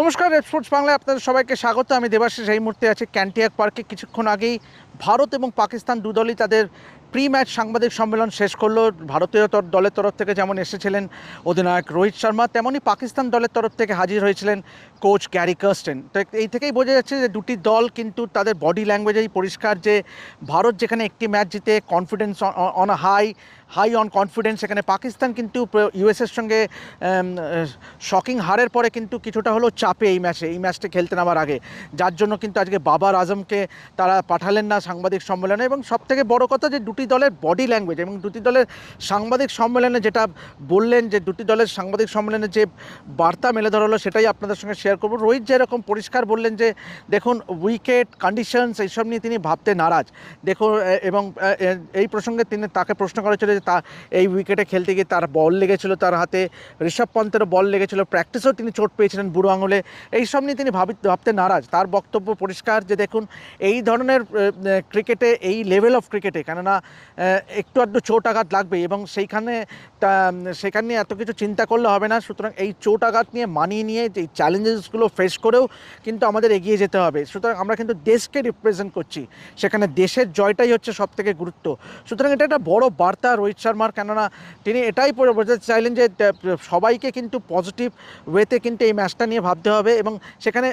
নমস্কার red sports বাংলায় আপনাদের সবাইকে স্বাগত। আমি দেবাশিস। এই মুহূর্তে আছি ক্যান্টিয়াক পার্কে কিছুক্ষণ আগেই ভারত এবং পাকিস্তান দুদলই তাদের প্রি ম্যাচ সাংবাদিক সম্মেলন শেষ করল। ভারতীয় দলের তরফ থেকে যেমন এসেছিলেন অধিনায়ক রোহিত শর্মা তেমনই পাকিস্তান দলের তরফ থেকে হাজির হয়েছিলেন কোচ ক্যারি কার্স্টেন। তো এই থেকেই বোঝা যাচ্ছে যে দুটি দল কিন্তু তাদের বডি ল্যাঙ্গুয়েজেই পরিষ্কার যে ভারত যেখানে একটি ম্যাচ জিতে confidence on high high on confidence সেখানে পাকিস্তান কিন্তু ইউএসের সঙ্গে শকিং হারের পরে কিন্তু কিছুটা হলো চাপে এই ম্যাচে, এই ম্যাচটা খেলতে নামার আগে। যার জন্য কিন্তু আজকে বাবার আজমকে তারা পাঠালেন না সাংবাদিক সম্মেলনে এবং সব থেকে বড় কথা যে দুটি দলের বডি ল্যাঙ্গুয়েজ এবং দুটি দলের সাংবাদিক সম্মেলনে যেটা বললেন যে দুটি দলের সাংবাদিক সম্মেলনে যে বার্তা মেলে ধরা সেটাই আপনাদের সঙ্গে শেয়ার করব। রোহিত যেরকম পরিষ্কার বললেন যে, দেখুন উইকেট কন্ডিশনস এইসব নিয়ে তিনি ভাবতে নারাজ। দেখুন এবং এই প্রসঙ্গে তিনি তাকে প্রশ্ন করা যে তা, এই উইকেটে খেলতে গিয়ে তার বল লেগেছিল তার হাতে, ঋষভ পন্থেরও বল লেগেছিল প্র্যাকটিসেও তিনি চোট পেয়েছিলেন বুড়ো আঙুলে। এইসব নিয়ে তিনি ভাবি, ভাবতে নারাজ। তার বক্তব্য পরিষ্কার যে, দেখুন, এই ধরনের ক্রিকেটে এই লেভেল অফ ক্রিকেটে কেননা একটু আধটু চোট আঘাত লাগবে এবং সেইখানে সেখানে নিয়ে এত কিছু চিন্তা করলে হবে না। সুতরাং এই চোট আঘাত নিয়ে মানিয়ে নিয়ে যে চ্যালেঞ্জেসগুলো ফেস করেও কিন্তু আমাদের এগিয়ে যেতে হবে। সুতরাং আমরা কিন্তু দেশকে রিপ্রেজেন্ট করছি। সেখানে দেশের জয়টাই হচ্ছে সব থেকে গুরুত্ব। সুতরাং এটা একটা বড় বার্তা রোহিত শর্মার। কেননা তিনি এটাই বোঝাতে চাইলেন যে সবাইকে কিন্তু পজিটিভ ওয়েতে কিন্তু এই ম্যাচটা নিয়ে ভাবতে হবে এবং সেখানে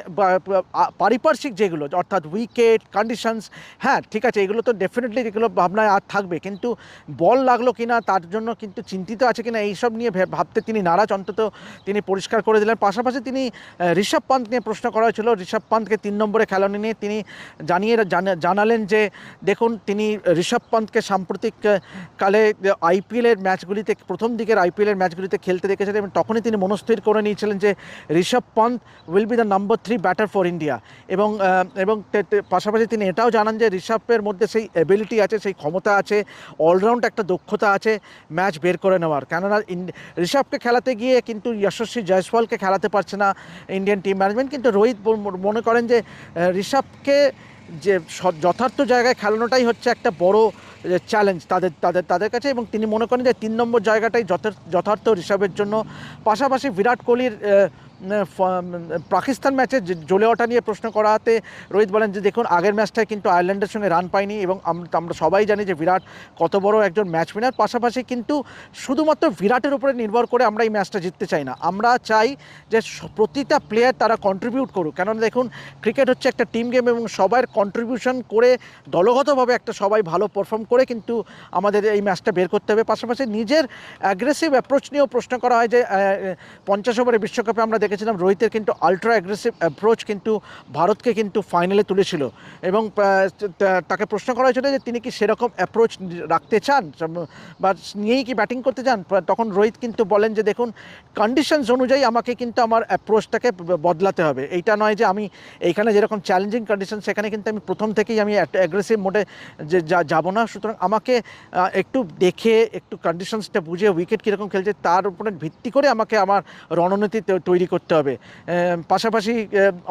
পারিপার্শ্বিক যেগুলো, অর্থাৎ উইকেট কন্ডিশনস হ্যাঁ ঠিক আছে, এগুলো তো ডেফিনেটলি যেগুলো ভাবনায় থাকবে। কিন্তু বল লাগল কিনা তার জন্য কিন্তু চিন্তিত আছে কিনা এইসব নিয়ে ভাবতে তিনি নারাজ। অন্তত তিনি পরিষ্কার করে দিলেন। পাশাপাশি তিনি ঋষভ পান্ত নিয়ে প্রশ্ন করা হয়েছিল। ঋষভ পান্তকে তিন নম্বরে খেলানো নিয়ে তিনি জানিয়ে জানা- জানালেন যে, দেখুন, তিনি ঋষভ পান্তকে সাম্প্রতিক কালে আইপিএলের ম্যাচগুলিতে, প্রথম দিকের আইপিএলের ম্যাচগুলিতে খেলতে দেখেছেন এবং তখনই তিনি মনস্থির করে নিয়েছিলেন যে, Rishabh Pant will be the number three batter for India এবং এবং পাশাপাশি তিনি এটাও জানান যে, ঋষভের মধ্যে সেই এবিলিটি আছে, সেই ক্ষমতা আছে অলরাউন্ড একটা দক্ষতা আছে ম্যাচ বের করে নেওয়ার। কেননা ঋষভকে খেলাতে গিয়ে কিন্তু যশস্বী জয়সওয়ালকে খেলাতে পারছে না ইন্ডিয়ান টিম ম্যানেজমেন্ট কিন্তু রোহিত মনে করেন যে ঋষভকে যে যথার্থ জায়গায় খেলানোটাই হচ্ছে একটা বড় চ্যালেঞ্জ তাদের তাদের তাদের কাছে। এবং তিনি মনে করেন যে, তিন নম্বর জায়গাটাই যথার- যথার্থ ঋষভের জন্য। পাশাপাশি বিরাট কোহলির পাকিস্তান ম্যাচে জ্বলে ওঠা নিয়ে প্রশ্ন করাতে রোহিত বলেন যে, দেখুন, আগের ম্যাচটায় কিন্তু আয়ারল্যান্ডের সঙ্গে রান পায়নি এবং আম- আমরা সবাই জানি যে, বিরাট কত বড় একজন ম্যাচ উইনার। পাশাপাশি কিন্তু শুধুমাত্র বিরাটের উপরে নির্ভর করে আমরা এই ম্যাচটা জিততে চাই না। আমরা চাই যে প্রতিটা প্লেয়ার তারা কন্ট্রিবিউট করুক। কেননা দেখুন ক্রিকেট হচ্ছে একটা টিম গেম এবং সবার কন্ট্রিবিউশন করে দলগতভাবে একটা সবাই ভালো পারফর্ম করে কিন্তু আমাদের এই ম্যাচটা বের করতে হবে। পাশাপাশি নিজের অ্যাগ্রেসিভ অ্যাপ্রোচ নিয়েও প্রশ্ন করা হয় যে পঞ্চাশ ওভারের বিশ্বকাপে আমরা দেখেছিলাম, রোহিতের কিন্তু আলট্রা অ্যাগ্রেসিভ অ্যাপ্রোচ কিন্তু ভারতকে কিন্তু ফাইনালে তুলেছিল। এবং তাকে প্রশ্ন করা হয়েছিল যে তিনি কি সেরকম অ্যাপ্রোচ রাখতে চান? বা নিয়েই কি ব্যাটিং করতে চান? তখন রোহিত কিন্তু বলেন যে, দেখুন কন্ডিশনস অনুযায়ী আমাকে কিন্তু আমার অ্যাপ্রোচটাকে বদলাতে হবে। এইটা নয় যে আমি এইখানে যেরকম চ্যালেঞ্জিং কন্ডিশন সেখানে কিন্তু আমি প্রথম থেকেই আমি অ্যাগ্রেসিভ মোডে যে যাব না। সুতরাং আমাকে একটু দেখে, একটু কন্ডিশনসটা বুঝে উইকেট কীরকম খেলছে, তার উপরে ভিত্তি করে আমাকে আমার রণনীতি তৈরি করতে হবে। পাশাপাশি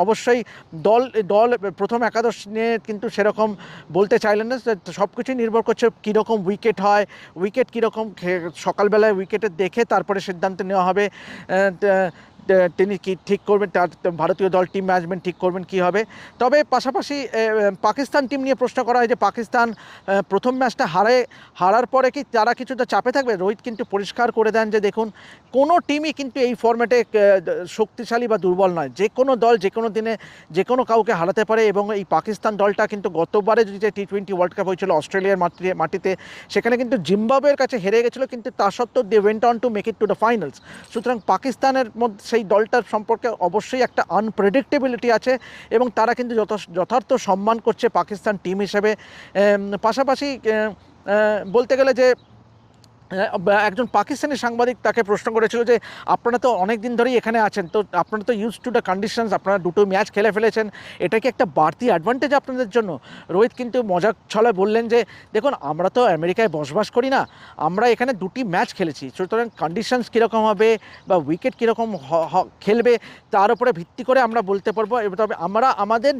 অবশ্যই দল দল প্রথম একাদশ নিয়ে কিন্তু সেরকম বলতে চাইলেন না। সব কিছুই নির্ভর করছে কীরকম উইকেট হয় উইকেট কীরকম সকালবেলায় উইকেটে দেখে তারপরে সিদ্ধান্ত নেওয়া হবে। তিনি কি ঠিক করবেন? তার ভারতীয় দল টিম ম্যানেজমেন্ট ঠিক করবেন কি হবে? তবে পাশাপাশি পাকিস্তান টিম নিয়ে প্রশ্ন করা হয় যে, পাকিস্তান প্রথম ম্যাচটা হারে, হারার পরে কি তারা কিছুটা চাপে থাকবে? রোহিত কিন্তু পরিষ্কার করে দেন যে, দেখুন, কোনো টিমই কিন্তু এই ফর্ম্যাটে শক্তিশালী বা দুর্বল নয়। যে কোনো দল, যে কোনো দিনে, যে কোনো কাউকে হারাতে পারে এবং এই পাকিস্তান দলটা কিন্তু গতবারে যদি যে টি টোয়েন্টি ওয়ার্ল্ড কাপ হয়েছিল অস্ট্রেলিয়ার মাটি, মাটিতে, সেখানে কিন্তু জিম্বাবুয়ের কাছে হেরে গেছিল, কিন্তু তা সত্ত্বেও they went on to make it to the finals সুতরাং পাকিস্তানের মধ্যে সেই দলটার সম্পর্কে অবশ্যই একটা আনপ্রেডিক্টেবিলিটি আছে এবং তারা কিন্তু যথ, যথার্থ সম্মান করছে পাকিস্তান টিম হিসেবে। পাশাপাশি বলতে গেলে যে একজন পাকিস্তানি সাংবাদিক তাকে প্রশ্ন করেছিল যে, আপনারা তো অনেক দিন ধরেই এখানে আছেন, তো আপনারা তো ইউজ টু দ্য কন্ডিশনস আপনারা দুটো ম্যাচ খেলে ফেলেছেন। এটা কি একটা বাড়তি অ্যাডভান্টেজ আপনাদের জন্য? রোহিত কিন্তু মজাক ছলে বললেন যে, দেখুন, আমরা তো আমেরিকায় বসবাস করি না, আমরা এখানে দুটি ম্যাচ খেলেছি। সুতরাং কন্ডিশনস কীরকম হবে বা উইকেট কীরকম খেলবে, তার উপরে ভিত্তি করে আমরা বলতে পারব। তবে আমরা, আমাদের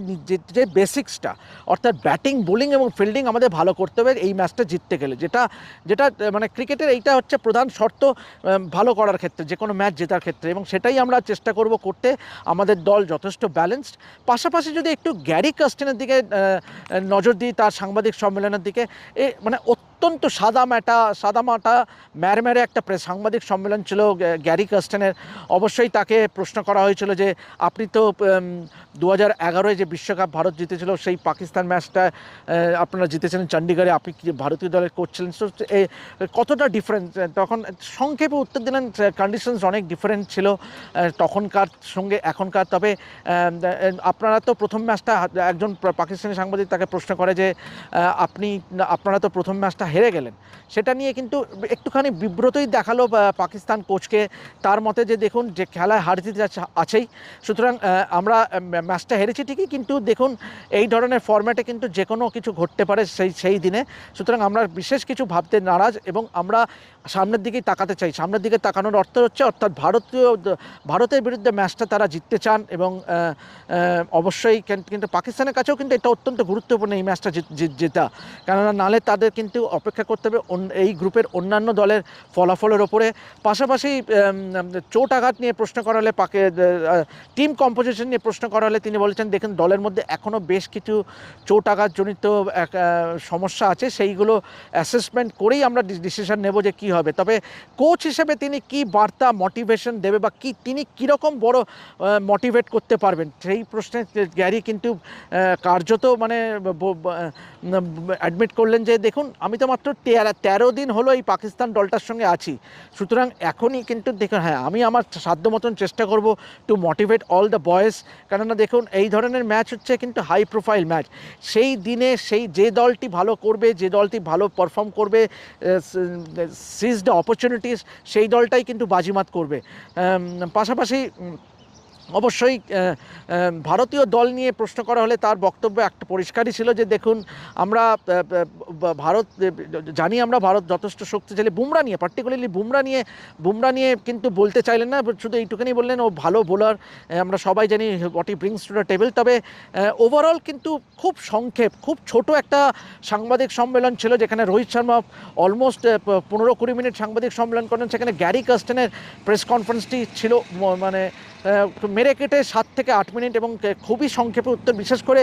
যে বেসিক্সটা অর্থাৎ ব্যাটিং বোলিং এবং ফিল্ডিং আমাদের ভালো করতে হবে, এই ম্যাচটা জিততে গেলে। যেটা যেটা মানে ক্রিকেট ক্রিকেটের এইটা হচ্ছে প্রধান শর্ত ভালো করার ক্ষেত্রে, যে কোনো ম্যাচ জেতার ক্ষেত্রে। এবং সেটাই আমরা চেষ্টা করব করতে। আমাদের দল যথেষ্ট ব্যালেন্সড পাশাপাশি যদি একটু গ্যারি কাস্টেনের দিকে নজর দিই, তার সাংবাদিক সম্মেলনের দিকে, এ মানে অত্যন্ত সাদা ম্যাটা সাদা মাটা ম্যারম্যারে একটা প্রেস, সাংবাদিক সম্মেলন ছিল গ্যারি কাস্টেনের। অবশ্যই তাকে প্রশ্ন করা হয়েছিল যে, আপনি তো দু হাজার এগারোয় যে বিশ্বকাপ ভারত জিতেছিল, সেই পাকিস্তান ম্যাচটা আপনারা জিতেছিলেন চণ্ডীগড়ে আপনি কি ভারতীয় দলের কোচ ছিলেন? কতটা ডিফারেন্স তখন সংক্ষেপে উত্তর দিলেন কন্ডিশনস অনেক ডিফারেন্ট ছিল তখনকার সঙ্গে এখনকার। তবে আপনারা তো প্রথম ম্যাচটা একজন পাকিস্তানি সাংবাদিক তাকে প্রশ্ন করে যে আপনি আপনারা তো প্রথম ম্যাচটা হেরে গেলেন। সেটা নিয়ে কিন্তু একটুখানি বিব্রতই দেখাল পাকিস্তান কোচকে তার মতে যে, দেখুন, যে খেলায় হার জিতে আছে- আছেই। সুতরাং আমরা ম্যাচটা হেরেছি ঠিকই, কিন্তু দেখুন, এই ধরনের ফর্ম্যাটে কিন্তু যে কোনো কিছু ঘটতে পারে সেই সেই দিনে। সুতরাং আমরা বিশেষ কিছু ভাবতে নারাজ এবং আমরা সামনের দিকেই তাকাতে চাই। সামনের দিকে তাকানোর অর্থ হচ্ছে, অর্থাৎ ভারতীয়, ভারতের বিরুদ্ধে ম্যাচটা তারা জিততে চান এবং অবশ্যই কিন্তু পাকিস্তানের কাছেও কিন্তু এটা অত্যন্ত গুরুত্বপূর্ণ এই ম্যাচটা জিত- কেননা নালে তাদের কিন্তু অপেক্ষা করতে হবে এই গ্রুপের অন্যান্য দলের ফলাফলের ওপরে। পাশাপাশি চোট আঘাত নিয়ে প্রশ্ন করা হলে পাকে টিম কম্পোজিশন নিয়ে প্রশ্ন করা হলে তিনি বলেছেন, দেখুন, দলের মধ্যে এখনও বেশ কিছু চোট আঘাতজনিত, এক সমস্যা আছে। সেইগুলো অ্যাসেসমেন্ট করেই আমরা ডিসিশন নেব যে কী হবে। তবে কোচ হিসেবে তিনি কি বার্তা মোটিভেশন দেবে বা কি, তিনি কীরকম বড় মোটিভেট করতে পারবেন? সেই প্রশ্নে গ্যারি কিন্তু কার্যত মানে অ্যাডমিট করলেন যে দেখুন, আমি তো মাত্র তেরো তেরো দিন হলো এই পাকিস্তান দলটার সঙ্গে আছি। সুতরাং এখনই কিন্তু দেখুন হ্যাঁ আমি আমার সাধ্য মতন চেষ্টা করব to motivate all the boys কেননা দেখুন, এই ধরনের ম্যাচ হচ্ছে কিন্তু হাই প্রোফাইল ম্যাচ সেই দিনে সেই যে দলটি ভালো করবে, যে দলটি ভালো পারফর্ম করবে সিজ দ্য অপরচুনিটিস সেই দলটাই কিন্তু বাজিমাত করবে। পাশাপাশি অবশ্যই ভারতীয় দল নিয়ে প্রশ্ন করা হলে তার বক্তব্য একটা পরিষ্কারই ছিল যে দেখুন, আমরা ভারত জানি আমরা ভারত যথেষ্ট শক্তিশালী। বুমরা নিয়ে পার্টিকুলারলি বুমরা নিয়ে বুমরা নিয়ে কিন্তু বলতে চাইলেন না, শুধু এইটুখানি বললেন, ও ভালো বোলার আমরা সবাই জানি what he brings to the table তবে ওভারঅল কিন্তু খুব সংক্ষেপ, খুব ছোট একটা সাংবাদিক সম্মেলন ছিল যেখানে রোহিত শর্মা অলমোস্ট পনেরো কুড়ি মিনিট সাংবাদিক সম্মেলন করেন। সেখানে গ্যারি কাস্টেনের প্রেস কনফারেন্সটি ছিল মানে মেরে কেটে সাত থেকে আট মিনিট এবং খুবই সংক্ষেপে উত্তর, বিশেষ করে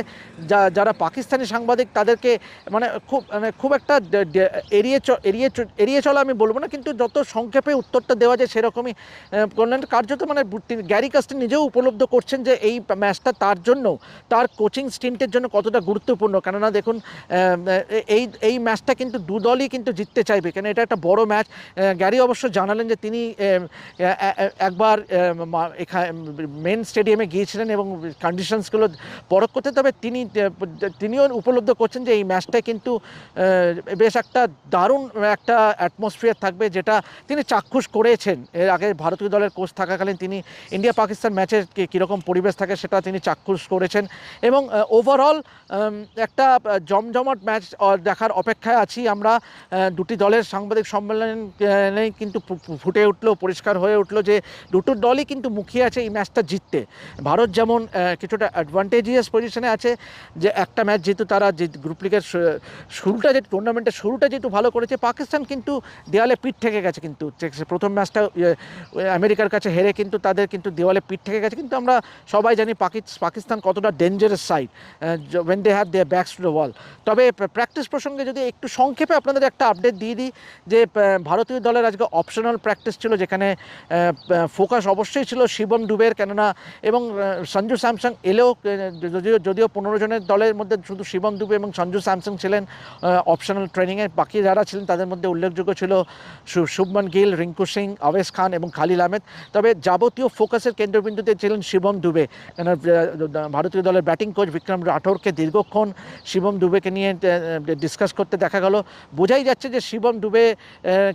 যা- যারা পাকিস্তানি সাংবাদিক তাদেরকে মানে খুব মানে খুব একটা এড়িয়ে এড়িয়ে এড়িয়ে চলা আমি বলব না, কিন্তু যত সংক্ষেপে উত্তরটা দেওয়া যায় সেরকমই করলেন কার্যত মানে গ্যারি কাস্টেন নিজেও উপলব্ধ করছেন যে এই ম্যাচটা তার জন্য, তার কোচিং স্টিন্টের জন্য কতটা গুরুত্বপূর্ণ। কেননা দেখুন এই এই ম্যাচটা কিন্তু দু দলই কিন্তু জিততে চাইবে কেন এটা একটা বড় ম্যাচ। গ্যারি অবশ্য জানালেন যে তিনি একবার এখানে মেন স্টেডিয়ামে গিয়েছিলেন এবং কন্ডিশনসগুলো পরখ করতে, তবে তিনি, তিনিও উপলব্ধ করছেন যে এই ম্যাচটা কিন্তু বেশ একটা দারুণ একটা অ্যাটমসফিয়ার থাকবে যেটা তিনি চাক্ষুষ করেছেন। এর আগে ভারতীয় দলের কোচ থাকাকালীন তিনি ইন্ডিয়া পাকিস্তান ম্যাচের কীরকম পরিবেশ থাকে সেটা তিনি চাক্ষুষ করেছেন। এবং ওভারঅল একটা জমজমাট ম্যাচ দেখার অপেক্ষায় আছি আমরা। দুটি দলের সাংবাদিক সম্মেলনে কিন্তু ফুটে উঠল, পরিষ্কার হয়ে উঠল যে দুটো দলই কিন্তু মুখিয়ে আছে এই ম্যাচটা জিততে। ভারত যেমন কিছুটা অ্যাডভান্টেজিয়াস পজিশনে আছে যে একটা ম্যাচ যেহেতু তারা যে গ্রুপ লিগের শুরুটা যে টুর্নামেন্টের শুরুটা যেহেতু ভালো করেছে পাকিস্তান কিন্তু দেওয়ালে পিঠ থেকে গেছে কিন্তু। প্রথম ম্যাচটা ইয়ে, আমেরিকার কাছে হেরে কিন্তু তাদের কিন্তু দেওয়ালে পিঠ থেকে গেছে। কিন্তু আমরা সবাই জানি পাকিস্তান কতটা dangerous side when they have they backs to the wall তবে প্র্যাকটিস প্রসঙ্গে যদি একটু সংক্ষেপে আপনাদের একটা আপডেট দিয়ে দিই যে ভারতীয় দলের আজকে অপশনাল প্র্যাকটিস ছিল যেখানে ফোকাস অবশ্যই ছিল শিবম ডুবের, কেননা, এবং সঞ্জু স্যামসাং এলেও যদিও যদিও পনেরো জনের দলের মধ্যে শুধু শিবম দুবে এবং সঞ্জু স্যামসাং ছিলেন অপশনাল ট্রেনিংয়ে বাকি যারা ছিলেন তাদের মধ্যে উল্লেখযোগ্য ছিল শুভমন গিল, রিঙ্কু সিং আওয়েজ খান এবং খালিল আহমেদ। তবে যাবতীয় ফোকাসের কেন্দ্রবিন্দুতে ছিলেন শিবম দুবে। কেন ভারতীয় দলের ব্যাটিং কোচ বিক্রম রাঠোরকে দীর্ঘক্ষণ শিবম দুবেকে নিয়ে ডিসকাস করতে দেখা গেল। বোঝাই যাচ্ছে যে শিবম দুবে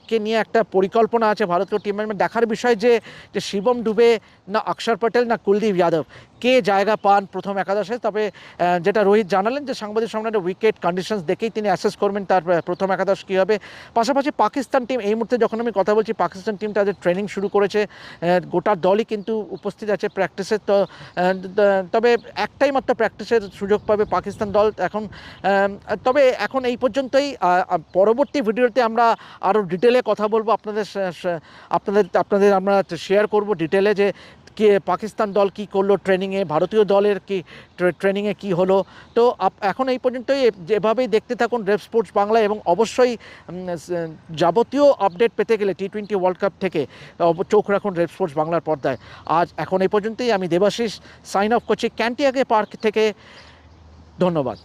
কে নিয়ে একটা পরিকল্পনা আছে ভারতীয় টিমের দেখার বিষয় যে যে শিবম ডুবে না અક્ષર પટેલ ના કુલદીપ યાદવ. কে জায়গা পান প্রথম একাদশে? তবে যেটা রোহিত জানালেন যে সাংবাদিক সম্মেলনে উইকেট কন্ডিশনস দেখেই তিনি অ্যাসেস করবেন তার প্রথম একাদশ কী হবে। পাশাপাশি পাকিস্তান টিম এই মুহূর্তে যখন আমি কথা বলছি, পাকিস্তান টিম তাদের ট্রেনিং শুরু করেছে গোটা দলই কিন্তু উপস্থিত আছে প্র্যাকটিসে তো তবে একটাই মাত্র প্র্যাকটিসের সুযোগ পাবে পাকিস্তান দল। এখন তবে এখন এই পর্যন্তই পরবর্তী ভিডিওতে আমরা আরও ডিটেলে কথা বলব। আপনাদের আপনাদের আপনাদের আমরা শেয়ার করব ডিটেলে যে কে, পাকিস্তান দল কি করল ট্রেনিংয়ে ভারতীয় দলের কি ট্রে- ট্রেনিংয়ে কি হলো? তো এখন এই পর্যন্তই। যেভাবেই দেখতে থাকুন রেপ স্পোর্টস বাংলা এবং অবশ্যই যাবতীয় আপডেট পেতে গেলে টি টোয়েন্টি ওয়ার্ল্ড কাপ থেকে চোখ রাখুন রেপ স্পোর্টস বাংলার পর্দায়। আজ এখন এই পর্যন্তই। আমি দেবাশিস সাইন অফ করছি ক্যান্টিয়াগে পার্ক থেকে। ধন্যবাদ।